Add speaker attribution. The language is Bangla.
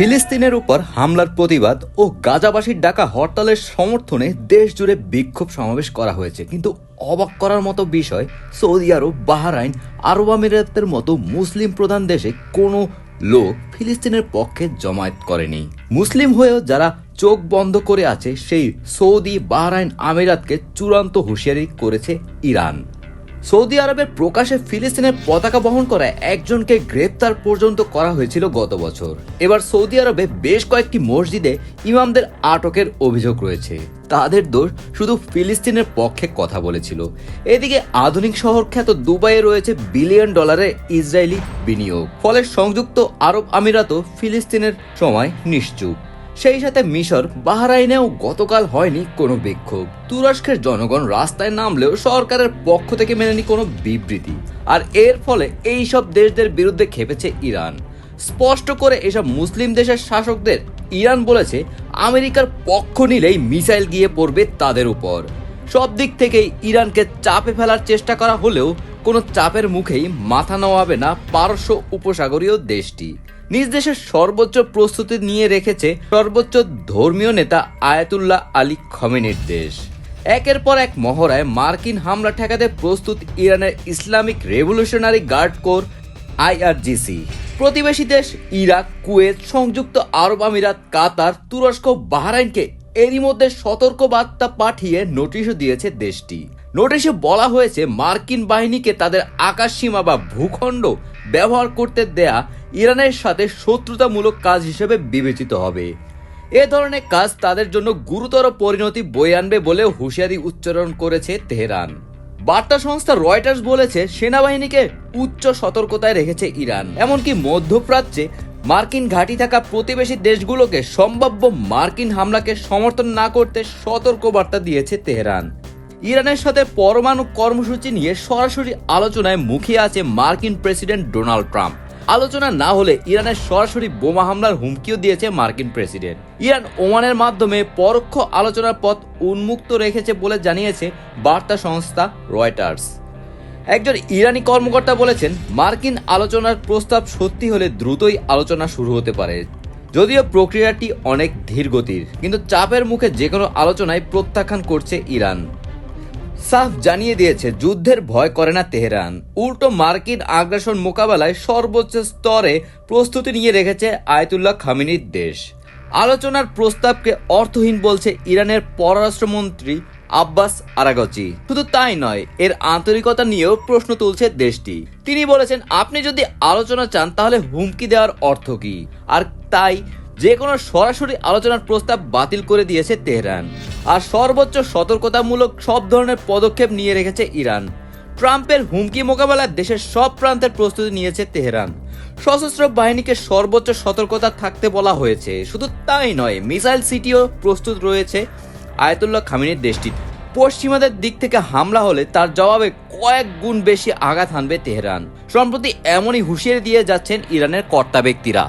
Speaker 1: ফিলিস্তিনের উপর হামলার প্রতিবাদ ও গাজাবাসীর ডাকা হরতালের সমর্থনে দেশ জুড়ে বিক্ষোভ সমাবেশ করা হয়েছে। কিন্তু অবাক করার মতো বিষয়, সৌদি আরব, বাহরাইন, আরব আমিরাতের মতো মুসলিম প্রধান দেশে কোনো লোক ফিলিস্তিনের পক্ষে জমায়েত করেনি। মুসলিম হয়েও যারা চোখ বন্ধ করে আছে, সেই সৌদি, বাহরাইন আমিরাতকে চূড়ান্ত হুঁশিয়ারি করেছে ইরান। সৌদি আরবের প্রকাশে ফিলিস্তিনের পতাকা বহন করা একজনকে গ্রেপ্তার পর্যন্ত করা হয়েছিল গত বছর। এবার সৌদি আরবে বেশ কয়েকটি মসজিদে ইমামদের আটকের অভিযোগ রয়েছে। তাদের দোষ শুধু ফিলিস্তিনের পক্ষে কথা বলেছিল। এদিকে আধুনিক শহর খ্যাত দুবাইয়ে রয়েছে বিলিয়ন ডলারের ইসরায়েলি বিনিয়োগ। ফলে সংযুক্ত আরব আমিরাতও ফিলিস্তিনের সময় নিশ্চুপ। সেই সাথে মিশর, বাহরাইনেও গতকাল হয়নি কোনো বিক্ষোভ। তুরস্কের জনগণ রাস্তায় নামলেও সরকারের পক্ষ থেকে মেনেনি কোনো বিবৃতি। আর এর ফলে এই সব দেশদের বিরুদ্ধে খেপেছে ইরান। স্পষ্ট করে এসব মুসলিম দেশের শাসকদের ইরান বলেছে, আমেরিকার পক্ষ নিলেই মিসাইল গিয়ে পড়বে তাদের উপর। সব দিক থেকেই ইরানকে চাপে ফেলার চেষ্টা করা হলেও কোনো চাপের মুখেই মাথা নোয়াবে না পারস্য উপসাগরীয় দেশটি। নিজ দেশের সর্বোচ্চ প্রস্তুতি নিয়ে রেখেছে সর্বোচ্চ ধর্মীয় নেতা আয়াতুল্লাহ আলী খমেনির দেশ। একের পর এক মহড়ায় মার্কিন হামলা ঠেকাতে প্রস্তুত ইরানের Islamic Revolutionary Guard Corps IRGC. প্রতিবেশী দেশ ইরাক, কুয়েত, সংযুক্ত আরব আমিরাত, কাতার, তুরস্ক বাহরাইনকে এরই মধ্যে সতর্ক বার্তা পাঠিয়ে নোটিশও দিয়েছে দেশটি। নোটিশে বলা হয়েছে, মার্কিন বাহিনীকে তাদের আকাশ সীমা বা ভূখণ্ড ব্যবহার করতে দেয়া ইরানের সাথে শত্রুতামূলক কাজ হিসেবে বিবেচিত হবে। এ ধরনের কাজ তাদের জন্য গুরুতর পরিণতি বয়ে আনবে বলে হুঁশিয়ারি উচ্চারণ করেছে তেহরান। বার্তা সংস্থা রয়টার্স বলেছে, সেনাবাহিনীকে উচ্চ সতর্কতায় রেখেছে ইরান। এমনকি মধ্যপ্রাচ্যে মার্কিন ঘাঁটি থাকা প্রতিবেশী দেশগুলোকে সম্ভাব্য মার্কিন হামলাকে সমর্থন না করতে সতর্ক বার্তা দিয়েছে তেহরান। ইরানের সাথে পরমাণু কর্মসূচি নিয়ে সরাসরি আলোচনায় মুখিয়ে আছে মার্কিন প্রেসিডেন্ট ডোনাল্ড ট্রাম্প। আলোচনা না হলে ইরানের সরাসরি বোমা হামলার হুমকিও দিয়েছে মার্কিন প্রেসিডেন্ট। ইরান ওমানের মাধ্যমে পরোক্ষ আলোচনার পথ উন্মুক্ত রেখেছে বলে জানিয়েছে বার্তা সংস্থা রয়টার্স। একজন ইরানি কর্মকর্তা বলেছেন, মার্কিন আলোচনার প্রস্তাব সত্যি হলে দ্রুতই আলোচনা শুরু হতে পারে। যদিও প্রক্রিয়াটি অনেক ধীরগতির, কিন্তু চাপের মুখে যে কোনো আলোচনায় প্রত্যাখ্যান করছে ইরান। সাফ জানিয়ে দিয়েছে, যুদ্ধের ভয় করে না তেহরান। উল্টো মার্কিন আগ্রাসন মোকাবেলায় সর্বোচ্চ স্তরে প্রস্তুতি নিয়ে রেখেছে আয়তুল্লাহ খামিনির দেশ। আলোচনার প্রস্তাবকে অর্থহীন বলছে ইরানের পররাষ্ট্রমন্ত্রী আব্বাস আরাগচি। শুধু তাই নয়, এর আন্তরিকতা নিয়েও প্রশ্ন তুলছে দেশটি। তিনি বলেছেন, আপনি যদি আলোচনা চান, তাহলে হুমকি দেওয়ার অর্থ কি? আর তাই যে কোনো সরাসরি আলোচনার প্রস্তাব বাতিল করে দিয়েছে তেহরান। আর সর্বোচ্চ সতর্কতামূলক সব ধরনের পদক্ষেপ নিয়ে রেখেছে ইরান। ট্রাম্পের হুমকি মোকাবেলায় দেশের সব প্রান্তের প্রস্তুতি নিয়েছে তেহরান। সশস্ত্র বাহিনীকে সর্বোচ্চ সতর্কতা থাকতে বলা হয়েছে। শুধু তাই নয়, মিসাইল সিটিও প্রস্তুত রয়েছে আয়তুল্লাহ খামিনের দেশটি পশ্চিমাদের দিক থেকে হামলা হলে তার জবাবে কয়েক গুণ বেশি আঘাত হানবে তেহরান। সম্প্রতি এমনই হুঁশিয়ারি দিয়ে যাচ্ছেন ইরানের কর্তা ব্যক্তিরা।